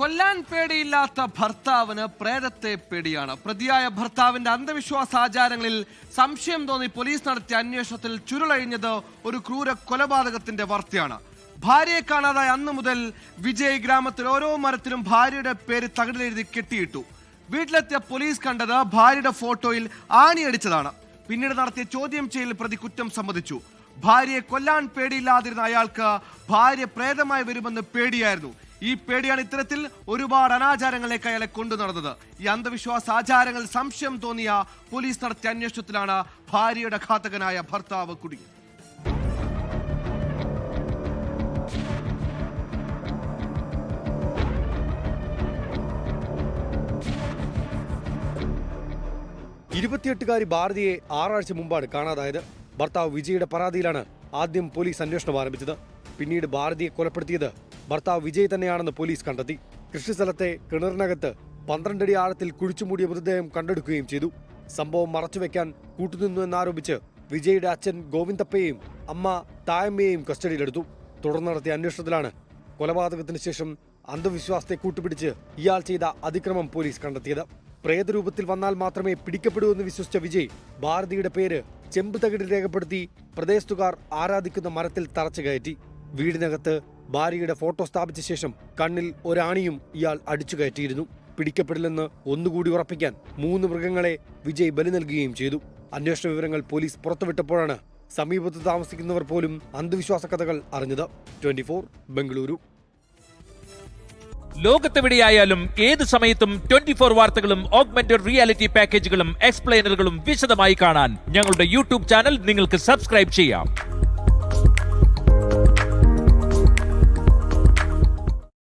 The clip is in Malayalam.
കൊല്ലാൻ പേടിയില്ലാത്ത ഭർത്താവിന് പ്രേതത്തെ പേടിയാണ്. പ്രതിയായ ഭർത്താവിന്റെ അന്ധവിശ്വാസ ആചാരങ്ങളിൽ സംശയം തോന്നി പോലീസ് നടത്തിയ അന്വേഷണത്തിൽ ചുരുളഴിഞ്ഞത് ഒരു ക്രൂര കൊലപാതകത്തിന്റെ വാർത്തയാണ്. ഭാര്യയെ കാണാതായ അന്ന് മുതൽ വിജയ് ഗ്രാമത്തിൽ ഓരോ മരത്തിലും ഭാര്യയുടെ പേര് തകിടിലെഴുതി കെട്ടിയിട്ടു. വീട്ടിലെത്തിയ പോലീസ് കണ്ടത് ഭാര്യയുടെ ഫോട്ടോയിൽ ആണിയടിച്ചതാണ്. പിന്നീട് നടത്തിയ ചോദ്യം ചെയ്യൽ പ്രതി കുറ്റം സമ്മതിച്ചു. ഭാര്യയെ കൊല്ലാൻ പേടിയില്ലാതിരുന്ന അയാൾക്ക് ഭാര്യ പ്രേതമായി വരുമെന്ന് പേടിയായിരുന്നു. ഈ പേടിയാണ് ഇത്തരത്തിൽ ഒരുപാട് അനാചാരങ്ങളിലേക്ക് അയാളെ കൊണ്ടു നടന്നത്. ഈ അന്ധവിശ്വാസ ആചാരങ്ങൾ സംശയം തോന്നിയ പോലീസ് നടത്തിയ അന്വേഷണത്തിലാണ് ഭാര്യയുടെ ഘാതകനായ ഭർത്താവ് കുടുങ്ങി ഇരുപത്തിയെട്ടുകാരി ഭാരതിയെ ആറാഴ്ച മുമ്പാണ് കാണാതായത്. ഭർത്താവ് വിജയുടെ പരാതിയിലാണ് ആദ്യം പോലീസ് അന്വേഷണം ആരംഭിച്ചത്. പിന്നീട് ഭാരതിയെ കൊലപ്പെടുത്തിയത് ഭർത്താവ് വിജയ് തന്നെയാണെന്ന് പോലീസ് കണ്ടെത്തി. കൃഷിസ്ഥലത്തെ കിണറിനകത്ത് പന്ത്രണ്ടടി ആഴത്തിൽ കുഴിച്ചുമൂടിയ മൃതദേഹം കണ്ടെടുക്കുകയും ചെയ്തു. സംഭവം മറച്ചുവെക്കാൻ കൂട്ടുനിന്നു എന്നാരോപിച്ച് വിജയുടെ അച്ഛൻ ഗോവിന്ദപ്പയെയും അമ്മ തായമ്മയെയും കസ്റ്റഡിയിലെടുത്തു. തുടർന്ന് നടത്തിയ അന്വേഷണത്തിലാണ് കൊലപാതകത്തിന് ശേഷം അന്ധവിശ്വാസത്തെ കൂട്ടുപിടിച്ച് ഇയാൾ ചെയ്ത അതിക്രമം പോലീസ് കണ്ടെത്തിയത്. പ്രേതരൂപത്തിൽ വന്നാൽ മാത്രമേ പിടിക്കപ്പെടൂ എന്ന് വിശ്വസിച്ച വിജയ് ഭാരതിയുടെ പേര് ചെമ്പ് തകിടിൽ രേഖപ്പെടുത്തി പ്രദേശത്തുകാർ ആരാധിക്കുന്ന മരത്തിൽ തറച്ചു കയറ്റി. വീടിനകത്ത് ഭാര്യയുടെ ഫോട്ടോ സ്ഥാപിച്ച ശേഷം കണ്ണിൽ ഒരാണിയും ഇയാൾ അടിച്ചു കയറ്റിയിരുന്നു. പിടിക്കപ്പെടില്ലെന്ന് ഒന്നുകൂടി ഉറപ്പിക്കാൻ മൂന്ന് മൃഗങ്ങളെ വിജയ് ബലി നൽകുകയും ചെയ്തു. അന്വേഷണ വിവരങ്ങൾ പോലീസ് പുറത്തുവിട്ടപ്പോഴാണ് സമീപത്ത് താമസിക്കുന്നവർ പോലും അന്ധവിശ്വാസ കഥകൾ അറിഞ്ഞത്. Twenty four Bengaluru. ലോകത്തെവിടെയായാലും ഏത് സമയത്തും ട്വന്റി ഫോർ വാർത്തകളും ഓഗ്മെന്റഡ് റിയാലിറ്റി പാക്കേജുകളും എക്സ്പ്ലെയിനറുകളും വിശദമായി കാണാൻ ഞങ്ങളുടെ യൂട്യൂബ് ചാനൽ നിങ്ങൾക്ക് സബ്സ്ക്രൈബ് ചെയ്യാം.